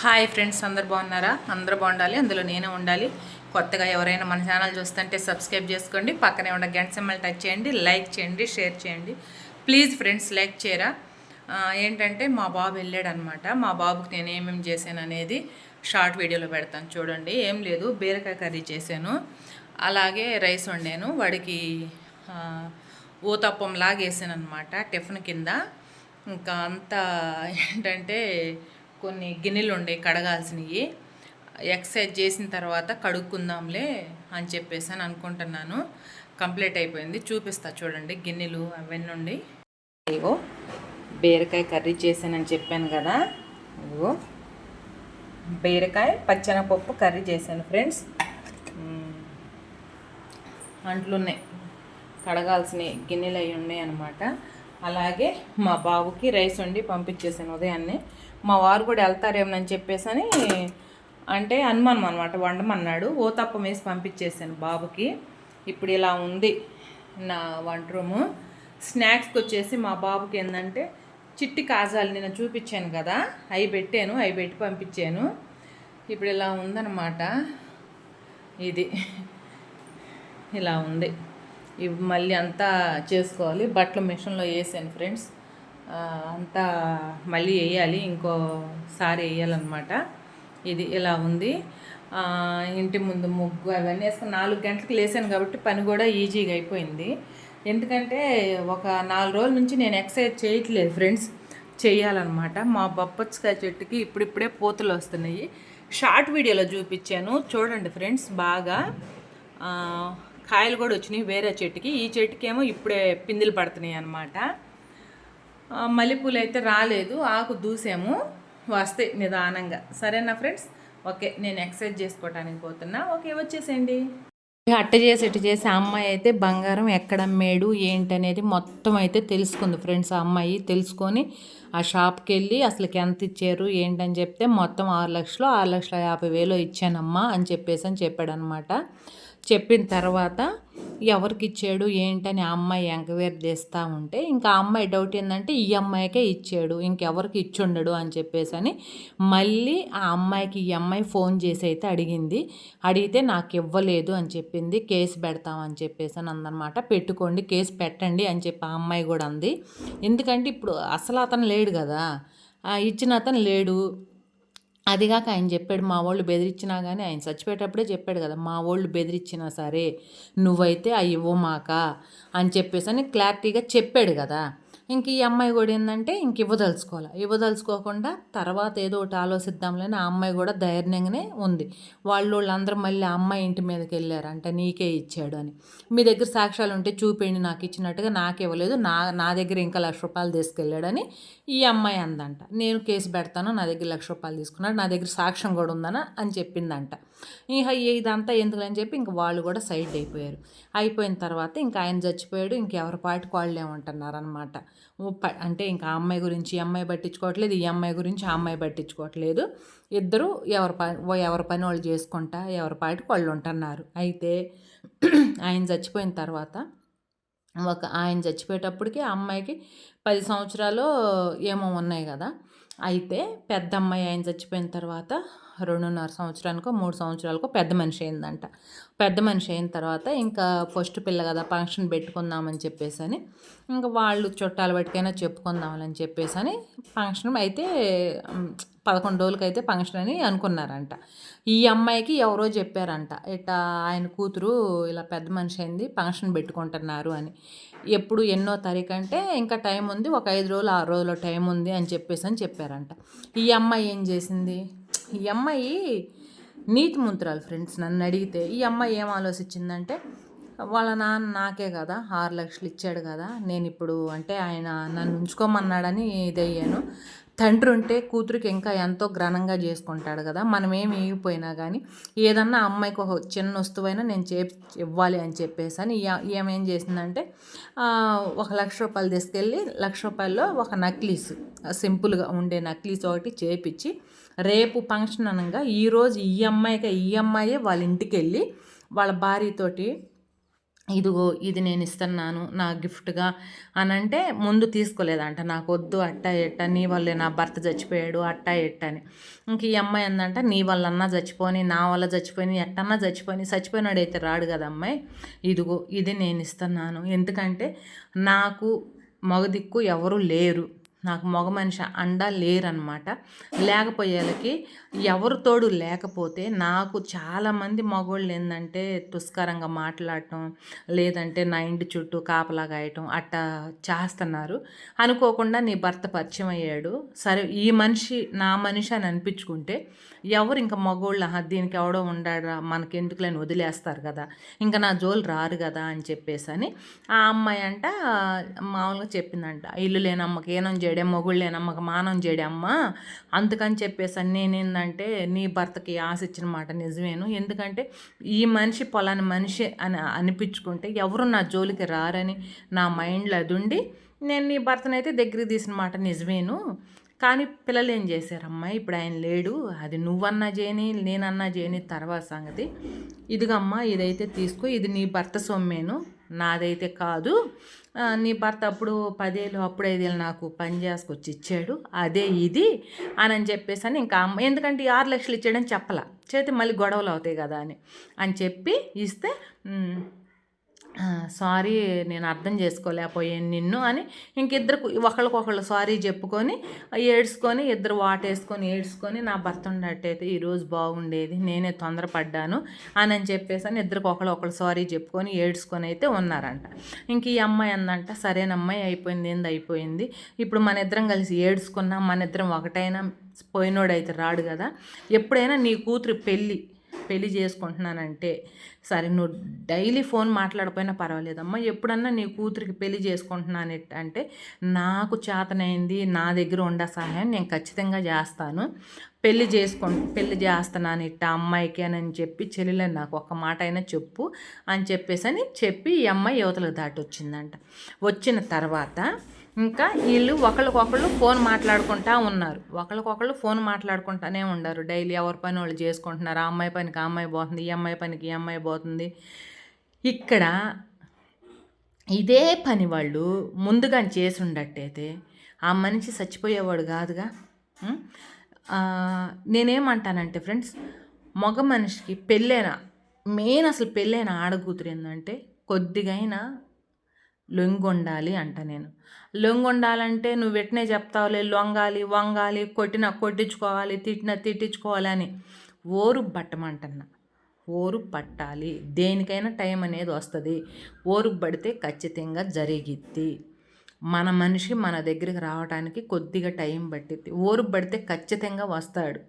Hi friends అందరు బాగున్నారా? అందరూ బాగుండాలి అందులో నేనే ఉండాలి. కొత్తగా ఎవరైనా మన ఛానల్ చూస్తుంటే సబ్స్క్రైబ్ చేసుకోండి. పక్కనే ఉన్న గంట సింబల్ టచ్ చేయండి లైక్ చేయండి షేర్ చేయండి. ప్లీజ్ ఫ్రెండ్స్ లైక్ చేయరా? ఏంటంటే మా బాబు వెళ్ళాడనమాట. మా బాబుకి నేను ఏమేమి చేశాను అనేది షార్ట్ వీడియోలో పెడతాను. చూడండి ఏం లేదు బీరకాయ కర్రీ చేశాను. అలాగే రైస్ వండాను. వాడికి ఊతప్పం లాగేసాను అనమాట టిఫిన్ కింద. ఇంకా అంతా ఏంటంటే కొన్ని గిన్నెలు ఉండే కడగాల్సినవి. ఎక్సర్సైజ్ చేసిన తర్వాత కడుక్కుందాంలే అని చెప్పేసి అని అనుకుంటున్నాను. కంప్లీట్ అయిపోయింది. చూపిస్తా చూడండి గిన్నెలు అవన్నీ ఉండి ఇగో బీరకాయ కర్రీ చేశానని చెప్పాను కదా. ఇగో బీరకాయ పచ్చనపప్పు కర్రీ చేశాను ఫ్రెండ్స్. అంట్లున్నాయి. కడగాల్సిన గిన్నెలు అవి ఉన్నాయి అనమాట అలాగే మా బాబుకి రైస్ వండి పంపించేసాను ఉదయాన్నే. మా వారు కూడా వెళ్తారేమోనని చెప్పేసి అని అంటే అనుమానం అనమాట వండమన్నాడు. ఓ తప్పం వేసి పంపించేసాను బాబుకి. ఇప్పుడు ఇలా ఉంది నా వంట రూము. స్నాక్స్కి వచ్చేసి మా బాబుకి ఏంటంటే చిట్టి కాజాలు నేను చూపించాను కదా. అవి పెట్టాను. అవి పెట్టి పంపించాను. ఇప్పుడు ఇలా ఉందన్నమాట. ఇది ఇలా ఉంది. ఇవి మళ్ళీ అంతా చేసుకోవాలి. బట్టలు మిషన్లో వేసాను ఫ్రెండ్స్. అంతా మళ్ళీ వేయాలి ఇంకోసారి వేయాలన్నమాట. ఇది ఇలా ఉంది. ఇంటి ముందు ముగ్గు అవన్నీ వేసుకుని నాలుగు గంటలకు లేసాను కాబట్టి పని కూడా ఈజీగా అయిపోయింది. ఎందుకంటే ఒక నాలుగు రోజుల నుంచి నేను ఎక్సర్సైజ్ చేయట్లేదు ఫ్రెండ్స్ చేయాలన్నమాట. మా బొప్పచ్చకాయ చెట్టుకి ఇప్పుడిప్పుడే పూతలు వస్తున్నాయి. షార్ట్ వీడియోలో చూపించాను. చూడండి ఫ్రెండ్స్ బాగా. కాయలు కూడా వచ్చినాయి వేరే చెట్టుకి. ఈ చెట్టుకేమో ఇప్పుడే పిందులు పడుతున్నాయి అన్నమాట మల్లెపూలు అయితే రాలేదు ఆకు దూసాము వస్తాయి నిదానంగా. సరేనా ఫ్రెండ్స్? ఓకే నేను ఎక్సర్సైజ్ చేసుకోవటానికి పోతున్నా. ఓకే వచ్చేసేయండి. అట్ట చేసి ఇటు చేసి ఆ అమ్మాయి అయితే బంగారం ఎక్కడ అమ్మాడు ఏంటనేది మొత్తం అయితే తెలుసుకుంది ఫ్రెండ్స్ ఆ అమ్మాయి. తెలుసుకొని ఆ షాప్కి వెళ్ళి అసలుకి ఎంత ఇచ్చారు ఏంటని చెప్తే మొత్తం ఆరు లక్షలు ఆరు లక్షల యాభై వేలు ఇచ్చానమ్మా అని చెప్పేసి అని చెప్పాడనమాట. చెప్పిన తర్వాత ఎవరికి ఇచ్చాడు ఏంటని ఆ అమ్మాయి ఎంక్వైరీ చేస్తూ ఉంటే ఇంకా ఆ అమ్మాయి డౌట్ ఏంటంటే ఈ అమ్మాయికే ఇచ్చాడు ఇంకెవరికి ఇచ్చుండడు అని చెప్పేసి అని మళ్ళీ ఆ అమ్మాయికి ఈ అమ్మాయి ఫోన్ చేసి అయితే అడిగింది. అడిగితే నాకు ఇవ్వలేదు అని చెప్పింది కేసు పెడతామని చెప్పేసి అని అందనమాట. పెట్టుకోండి కేసు పెట్టండి అని చెప్పి ఆ అమ్మాయి కూడా అంది. ఎందుకంటే ఇప్పుడు అసలు అతను లేడు కదా. ఇచ్చిన అతను లేడు. అదిగాక ఆయన చెప్పాడు మా వాళ్ళు బెదిరించినా కానీ ఆయన చచ్చిపోయేటప్పుడే చెప్పాడు కదా మా వాళ్ళు బెదిరించినా సరే నువ్వైతే అవి ఇవ్వమాక అని చెప్పేసి అని క్లారిటీగా చెప్పాడు కదా. ఇంక ఈ అమ్మాయి కూడా ఏంటంటే ఇంక ఇవ్వదలుచుకోవాలి. ఇవ్వదలుచుకోకుండా తర్వాత ఏదో ఒకటి ఆలోచిద్దాంలేని ఆ అమ్మాయి కూడా ధైర్యంగానే ఉంది. వాళ్ళు వాళ్ళందరూ మళ్ళీ ఆ అమ్మాయి ఇంటి మీదకి వెళ్ళారు. అంటే నీకే ఇచ్చాడు అని. మీ దగ్గర సాక్ష్యాలు ఉంటే చూపిండి నాకు ఇచ్చినట్టుగా నాకు ఇవ్వలేదు. నా నా దగ్గర ఇంకా లక్ష రూపాయలు తీసుకెళ్ళాడని ఈ అమ్మాయి అందంట. నేను కేసు పెడతాను నా దగ్గర లక్ష రూపాయలు తీసుకున్నాడు నా దగ్గర సాక్ష్యం కూడా ఉందన అని చెప్పిందంట. ఇక ఇదంతా ఎందుకులని చెప్పి ఇంక వాళ్ళు కూడా సైడ్ అయిపోయారు. అయిపోయిన తర్వాత ఇంకా ఆయన చచ్చిపోయాడు ఇంకెవరి పాటికి వాళ్ళు ఏమంటున్నారనమాట అంటే ఇంకా ఆ అమ్మాయి గురించి ఈ అమ్మాయి పట్టించుకోవట్లేదు ఈ అమ్మాయి గురించి ఆ అమ్మాయి పట్టించుకోవట్లేదు. ఇద్దరు ఎవరి పని ఎవరి పని వాళ్ళు చేసుకుంటా ఎవరి పాటికి వాళ్ళు ఉంటున్నారు. అయితే ఆయన చచ్చిపోయిన తర్వాత ఒక ఆయన చచ్చిపోయేటప్పటికి ఆ అమ్మాయికి పది సంవత్సరాలు ఏమో ఉన్నాయి కదా. అయితే పెద్ద అమ్మాయి ఆయన చచ్చిపోయిన తర్వాత రెండున్నర సంవత్సరానికో మూడు సంవత్సరాలకో పెద్ద మనిషి అయిందంట. పెద్ద మనిషి అయిన తర్వాత ఇంకా ఫస్ట్ పిల్ల కదా ఫంక్షన్ పెట్టుకుందామని చెప్పేసి అని ఇంకా వాళ్ళు చుట్టాలు బట్టికైనా చెప్పుకుందామని చెప్పేసి అని ఫంక్షన్ అయితే పదకొండు రోజులకైతే అయితే ఫంక్షన్ అని అనుకున్నారంట. ఈ అమ్మాయికి ఎవరో చెప్పారంట ఇట్లా ఆయన కూతురు ఇలా పెద్ద మనిషి అయింది ఫంక్షన్ పెట్టుకుంటున్నారు అని. ఎప్పుడు ఎన్నో తారీఖు అంటే ఇంకా టైం ఉంది ఒక ఐదు రోజులు ఆరు రోజుల టైం ఉంది అని చెప్పేసి అని చెప్పారంట. ఈ అమ్మాయి ఏం చేసింది? ఈ అమ్మాయి నీతి మంత్రాలు ఫ్రెండ్స్ నన్ను అడిగితే ఈ అమ్మాయి ఏం ఆలోచించిందంటే వాళ్ళ నాన్న నాకే కదా ఆరు లక్షలు ఇచ్చాడు కదా నేను ఇప్పుడు అంటే ఆయన నన్ను ఉంచుకోమన్నాడని ఇదయ్యాను. తండ్రి ఉంటే కూతురికి ఇంకా ఎంతో ఘనంగా చేసుకుంటాడు కదా మనం ఏమి ఇవ్వపోయినా కానీ ఏదన్నా అమ్మాయికి ఒక చిన్న వస్తువైనా నేను చే ఇవ్వాలి అని చెప్పేసి అని ఏమేం చేసిందంటే ఒక లక్ష రూపాయలు తీసుకెళ్ళి లక్ష రూపాయల్లో ఒక నక్లీస్ సింపుల్గా ఉండే నక్లీస్ ఒకటి చేపించి రేపు ఫంక్షన్ అనగా ఈరోజు ఈ అమ్మాయిగా ఈ అమ్మాయే వాళ్ళ ఇంటికి వెళ్ళి వాళ్ళ భార్యతోటి ఇదిగో ఇది నేను ఇస్తున్నాను నా గిఫ్ట్గా అని అంటే ముందు తీసుకోలేదంట. నాకు వద్దు అట్ట ఎట్ట నీ వల్లే నా భర్త చచ్చిపోయాడు అట్ట ఎట్ట అని. ఇంక ఈ అమ్మాయి ఏందంట నీ వల్లన్నా చచ్చిపోని నా వల్ల చచ్చిపోయి ఎట్టన్నా చచ్చిపోయి చచ్చిపోయినాడు అయితే రాడు కదా అమ్మాయి. ఇదిగో ఇది నేను ఇస్తున్నాను. ఎందుకంటే నాకు మగ దిక్కు ఎవరు లేరు. నాకు మగ మనిషి అండ లేరనమాట. లేకపోయేలకి ఎవరు తోడు లేకపోతే నాకు చాలామంది మగవాళ్ళు ఏంటంటే తుస్కరంగా మాట్లాడటం లేదంటే నా ఇంటి చుట్టూ కాపలా కాయటం అట్టా చేస్తున్నారు. అనుకోకుండా నీ భర్త పరిచయం అయ్యాడు. సరే ఈ మనిషి నా మనిషి అని అనిపించుకుంటే ఎవరు ఇంకా మగవాళ్ళు దీనికి ఎవడో ఉండాడా మనకెందుకులని వదిలేస్తారు కదా ఇంకా నా జోలు రారు కదా అని చెప్పేసి అని ఆ అమ్మాయి అంట మామూలుగా చెప్పిందంట. ఇల్లు లేనమ్మకి ఏనం చేయడే మొగుళ్ళే నమ్మక మానం చేయడే అమ్మ. అందుకని చెప్పేసి నేనేందంటే నీ భర్తకి ఆశ ఇచ్చిన మాట నిజమేను. ఎందుకంటే ఈ మనిషి పొలాని మనిషి అని అనిపించుకుంటే ఎవరు నా జోలికి రారని నా మైండ్లో అది ఉండి నేను నీ భర్తనైతే దగ్గరికి తీసిన మాట నిజమేను. కానీ పిల్లలు ఏం చేశారమ్మా ఇప్పుడు ఆయన లేడు. అది నువ్వన్నా చేయని నేనన్నా చేయని తర్వాత సంగతి. ఇదిగమ్మా ఇదైతే తీసుకో. ఇది నీ భర్త సొమ్మేను. నాదైతే కాదు. నీ భర్త అప్పుడు పదేళ్ళు అప్పుడు ఐదేళ్ళు నాకు పని చేసుకొచ్చి ఇచ్చాడు. అదే ఇది అని అని చెప్పేసి అని ఇంకా అమ్మ ఎందుకంటే ఈ ఆరు లక్షలు ఇచ్చాడని చెప్పలా. చేతి మళ్ళీ గొడవలు అవుతాయి కదా అని. అని చెప్పి ఇస్తే సారీ నేను అర్థం చేసుకోలేకపోయాను నిన్ను అని ఇంకిద్దరు ఒకళ్ళకొకళ్ళు సారీ చెప్పుకొని ఏడ్చుకొని ఇద్దరు వాటేసుకొని ఏడ్చుకొని నా భర్త ఉన్నట్టయితే ఈరోజు బాగుండేది నేనే తొందరపడ్డాను అని అని చెప్పేసి అని ఇద్దరికి ఒకళ్ళు ఒకళ్ళు సారీ చెప్పుకొని ఏడ్చుకొని అయితే ఉన్నారంట. ఇంక ఈ అమ్మాయి అందంట సరేనమ్మాయి అయిపోయింది ఏంది అయిపోయింది? ఇప్పుడు మన ఇద్దరం కలిసి ఏడ్చుకున్నా మన ఇద్దరం ఒకటైనా పోయినోడైతే రాడు కదా. ఎప్పుడైనా నీ కూతురు పెళ్ళి పెళ్ళి చేసుకుంటున్నానంటే సరే నువ్వు డైలీ ఫోన్ మాట్లాడపోయినా పర్వాలేదమ్మా. ఎప్పుడన్నా నీ కూతురికి పెళ్ళి చేసుకుంటున్నాను అంటే నాకు చేతనైంది నా దగ్గర ఉండే సహాయం నేను ఖచ్చితంగా చేస్తాను. పెళ్ళి చేసుకో పెళ్ళి చేస్తున్నాను ఇట్ట అమ్మాయికి అని చెప్పి చెల్లెలని నాకు ఒక మాట అయినా చెప్పు అని చెప్పేసి అని చెప్పి ఈ అమ్మాయి యువతలకు దాటి వచ్చిందంట వచ్చిన తర్వాత ఇంకా వీళ్ళు ఒకరికొకళ్ళు ఫోన్ మాట్లాడుకుంటా ఉన్నారు. ఒకరికొకళ్ళు ఫోన్ మాట్లాడుకుంటానే ఉన్నారు డైలీ ఎవరి పని వాళ్ళు చేసుకుంటున్నారు. ఆ అమ్మాయి పనికి ఆ అమ్మాయి పోతుంది. ఈ అమ్మాయి పనికి ఈ అమ్మాయి పోతుంది. ఇక్కడ ఇదే పని వాళ్ళు ముందుగా చేసి ఉండట్టయితే ఆ మనిషి చచ్చిపోయేవాడు కాదుగా? నేనేమంటానంటే ఫ్రెండ్స్ మగ మనిషికి పెళ్ళైన మెయిన్ అసలు పెళ్ళైన ఆడకూతురు ఏంటంటే కొద్దిగైనా లొంగొండాలి అంట నేను. లొంగొండాలంటే నువ్వు వెంటనే చెప్తావులే లొంగాలి వంగాలి కొట్టిన కొట్టించుకోవాలి తిట్టిన తిట్టించుకోవాలి అని ఓరు బట్టమంటన్నా ఓరు పట్టాలి. దేనికైనా టైం అనేది వస్తుంది. ఓరు పడితే ఖచ్చితంగా జరిగిద్ది. మన మనిషి మన దగ్గరికి రావడానికి కొద్దిగా టైం పట్టిద్ది. ఓరు పడితే ఖచ్చితంగా వస్తాడు.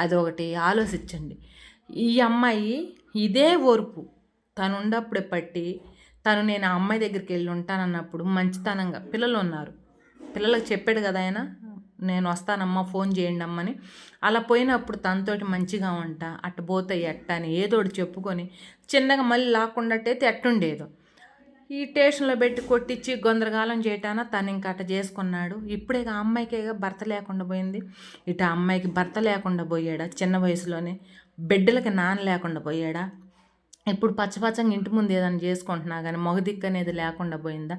అదొకటి ఆలోచించండి. ఈ అమ్మాయి ఇదే ఓర్పు. తనుండప్పుడే పట్టి తను నేను ఆ అమ్మాయి దగ్గరికి వెళ్ళి ఉంటానన్నప్పుడు మంచితనంగా పిల్లలు ఉన్నారు. పిల్లలకు చెప్పాడు కదా ఆయన నేను వస్తానమ్మా ఫోన్ చేయండి అమ్మని అలా పోయినప్పుడు తనతోటి మంచిగా ఉంటా అటు పోతాయి ఎట్ట అని ఏదోటి చెప్పుకొని చిన్నగా మళ్ళీ లాక్కుండాటైతే ఎట్టుండేదో ఈ స్టేషన్లో పెట్టి కొట్టించి గొందరగాలం చేయటాన తను ఇంకా అట్ట చేసుకున్నాడు. ఇప్పుడే ఆ అమ్మాయికేగా భర్త లేకుండా పోయింది. ఇటు అమ్మాయికి భర్త లేకుండా పోయాడా చిన్న వయసులోనే? బిడ్డలకి నాన్న లేకుండా పోయాడా? ఇప్పుడు పచ్చపచ్చంగా ఇంటి ముందు ఏదైనా చేసుకుంటున్నా కానీ దిక్కు అనేది లేకుండా పోయిందా?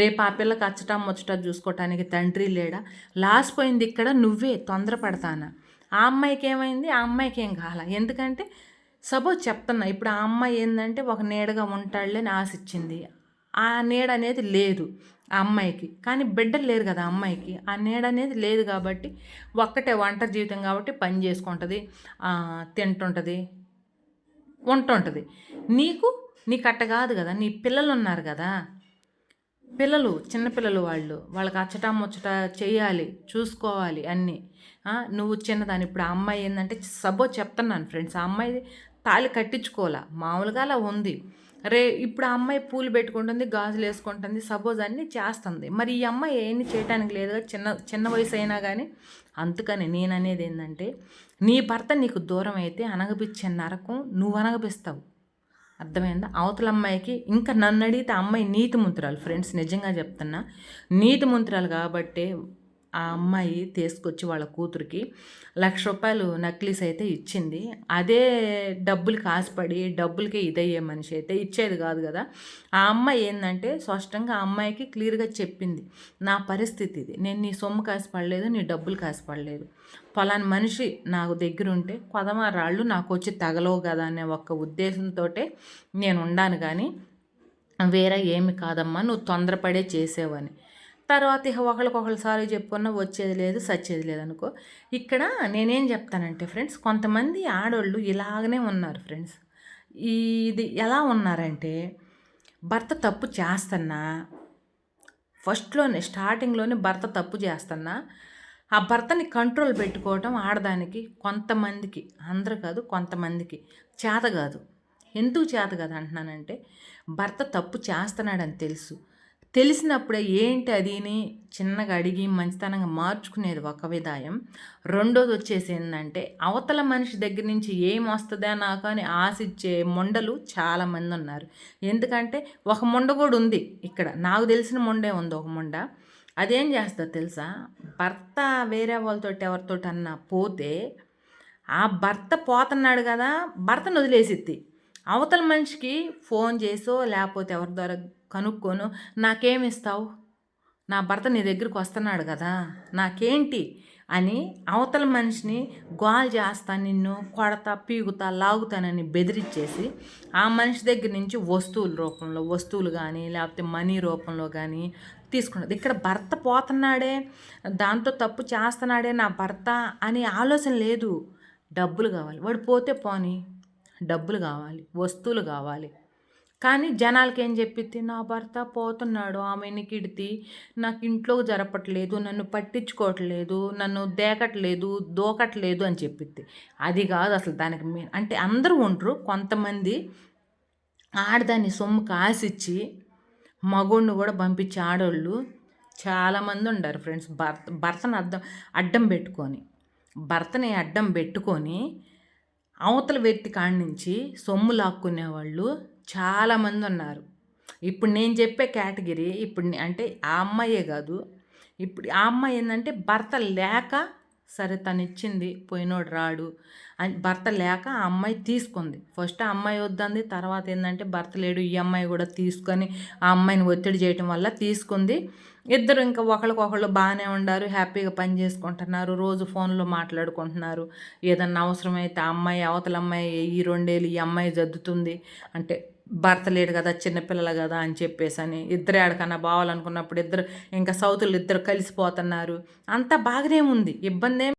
రేపు ఆ పిల్లకి అచ్చటా ముచ్చట చూసుకోవటానికి తండ్రి లేడా? లాస్ పోయింది ఇక్కడ నువ్వే తొందరపడతానా? ఆ అమ్మాయికి ఏమైంది? ఆ అమ్మాయికి ఏం కావాలా? ఎందుకంటే సపోజ్ చెప్తున్నా ఇప్పుడు ఆ అమ్మాయి ఏంటంటే ఒక నీడగా ఉంటాడులేని ఆశ ఇచ్చింది. ఆ నీడ అనేది లేదు ఆ అమ్మాయికి. కానీ బిడ్డలు లేరు కదా అమ్మాయికి. ఆ నీడ అనేది లేదు కాబట్టి ఒక్కటే ఒంటరి జీవితం కాబట్టి పని చేసుకుంటుంది తింటుంటుంది ఉంటుంటుంది. నీకు నీకు అట్ట కాదు కదా నీ పిల్లలు ఉన్నారు కదా. పిల్లలు చిన్నపిల్లలు వాళ్ళు వాళ్ళకి అచ్చట ముచ్చట చేయాలి చూసుకోవాలి అన్నీ. నువ్వు చిన్నదాని ఇప్పుడు ఆ అమ్మాయి ఏంటంటే సబో చెప్తున్నాను ఫ్రెండ్స్ ఆ అమ్మాయి తాళి కట్టించుకోవాలా? మామూలుగా అలా ఉంది. రే ఇప్పుడు ఆ అమ్మాయి పూలు పెట్టుకుంటుంది గాజులు వేసుకుంటుంది సపోజ్ అన్నీ చేస్తుంది. మరి ఈ అమ్మాయి ఏమి చేయడానికి లేదుగా చిన్న చిన్న వయసు అయినా కానీ అందుకని నేను అనేది ఏంటంటే నీ భర్త నీకు దూరం అయితే అనగపిచ్చే నరకం నువ్వు అనగపిస్తావు అర్థమైందా? అవతల అమ్మాయికి ఇంకా నన్ను అడిగితే అమ్మాయి నీతి ముంత్రాలు. ఫ్రెండ్స్ నిజంగా చెప్తున్నా నీతి ముంత్రాలు కాబట్టే ఆ అమ్మాయి తీసుకొచ్చి వాళ్ళ కూతురికి లక్ష రూపాయలు నక్లీస్ అయితే ఇచ్చింది. అదే డబ్బులకి ఆశపడి డబ్బులకి ఇదయ్యే మనిషి అయితే ఇచ్చేది కాదు కదా. ఆ అమ్మాయి ఏంటంటే స్పష్టంగా ఆ అమ్మాయికి క్లియర్గా చెప్పింది. నా పరిస్థితి ఇది. నేను నీ సొమ్ము కాసిపడలేదు నీ డబ్బులు కాసిపడలేదు. ఫలాని మనిషి నాకు దగ్గర ఉంటే కొదమ రాళ్ళు నాకు వచ్చి తగలవు కదా అనే ఒక్క ఉద్దేశంతో నేను ఉండాను కానీ వేరే ఏమి కాదమ్మా నువ్వు తొందరపడే చేసేవని. తర్వాత ఇక ఒకరికొకరు సారీ చెప్పుకున్నా వచ్చేది లేదు సచ్చేది లేదు అనుకో. ఇక్కడ నేనేం చెప్తానంటే ఫ్రెండ్స్ కొంతమంది ఆడోళ్ళు ఇలాగనే ఉన్నారు ఫ్రెండ్స్. ఇది ఎలా ఉన్నారంటే భర్త తప్పు చేస్తున్నా ఫస్ట్లోనే స్టార్టింగ్లోనే భర్త తప్పు చేస్తున్నా ఆ భర్తని కంట్రోల్ పెట్టుకోవటం ఆడదానికి కొంతమందికి అందరు కాదు కొంతమందికి చేత కాదు. ఎందుకు చేత కాదు అంటున్నానంటే భర్త తప్పు చేస్తున్నాడని తెలుసు. తెలిసినప్పుడే ఏంటి అది అని చిన్నగా అడిగి మంచితనంగా మార్చుకునేది ఒక విధాయం. రెండోది వచ్చేసి ఏంటంటే అవతల మనిషి దగ్గర నుంచి ఏం వస్తుందా నాకు అని ఆశించే మొండలు చాలామంది ఉన్నారు. ఎందుకంటే ఒక మొండ కూడా ఉంది ఇక్కడ. నాకు తెలిసిన మొండే ఉంది ఒక మొండ. అదేం చేస్తా తెలుసా? భర్త వేరే వాళ్ళతో ఎవరితో అన్నా పోతే ఆ భర్త పోతున్నాడు కదా భర్తను వదిలేసిద్ది. అవతల మనిషికి ఫోన్ చేసో లేకపోతే ఎవరి ద్వారా కనుక్కోను. నాకేమిస్తావు? నా భర్త నీ దగ్గరికి వస్తున్నాడు కదా నాకేంటి అని అవతల మనిషిని గోల్ చేస్తా నిన్ను కొడతా పీగుతా లాగుతానని బెదిరించేసి ఆ మనిషి దగ్గర నుంచి వస్తువుల రూపంలో వస్తువులు కానీ లేకపోతే మనీ రూపంలో కానీ తీసుకున్నది ఇక్కడ భర్త పోతున్నాడే దాంతో తప్పు చేస్తున్నాడే నా భర్త అనే ఆలోచన లేదు. డబ్బులు కావాలి. వాడు పోతే పోని డబ్బులు కావాలి వస్తువులు కావాలి. కానీ జనాలకి ఏం చెప్పిద్ది? నా భర్త పోతున్నాడు ఆమెని కిడితి? నాకు ఇంట్లో జరపట్లేదు నన్ను పట్టించుకోవట్లేదు నన్ను దేకట్లేదు దోకట్లేదు అని చెప్పిద్ది. అది కాదు అసలు దానికి మెయిన్. అంటే అందరూ ఉండరు. కొంతమంది ఆడదాన్ని సొమ్ము కాసిచ్చి మగోడిని కూడా పంపించి ఆడవాళ్ళు చాలామంది ఉండారు ఫ్రెండ్స్. భర్త భర్తను అద్దం అడ్డం పెట్టుకొని భర్తని అడ్డం పెట్టుకొని అవతల వ్యక్తి కాడి నుంచి సొమ్ము లాక్కునే వాళ్ళు చాలామంది ఉన్నారు ఇప్పుడు నేను చెప్పే కేటగిరీ ఇప్పుడు అంటే ఆ అమ్మాయే కాదు. ఇప్పుడు ఆ అమ్మాయి ఏంటంటే భర్త లేక సరే తను ఇచ్చింది పోయినోడు రాడు అని భర్త లేక ఆ అమ్మాయి తీసుకుంది. ఫస్ట్ ఆ అమ్మాయి వద్దంది తర్వాత ఏంటంటే భర్త లేడు ఈ అమ్మాయి కూడా తీసుకొని ఆ అమ్మాయిని ఒత్తిడి చేయటం వల్ల తీసుకుంది. ఇద్దరు ఇంకా ఒకరికొకళ్ళు బాగానే ఉండారు హ్యాపీగా పని చేసుకుంటున్నారు రోజు ఫోన్లో మాట్లాడుకుంటున్నారు. ఏదన్నా అవసరమైతే ఆ అమ్మాయి అవతల అమ్మాయి ఈ రెండేళ్ళు ఈ అమ్మాయి జద్దుతుంది అంటే భర్త లేడు కదా చిన్నపిల్లలు కదా అని చెప్పేసి అని ఇద్దరు ఆడకన్నా బావాలనుకున్నప్పుడు ఇద్దరు ఇంకా సౌతులు ఇద్దరు కలిసిపోతున్నారు. అంతా బాగానే ఉంది. ఇబ్బంది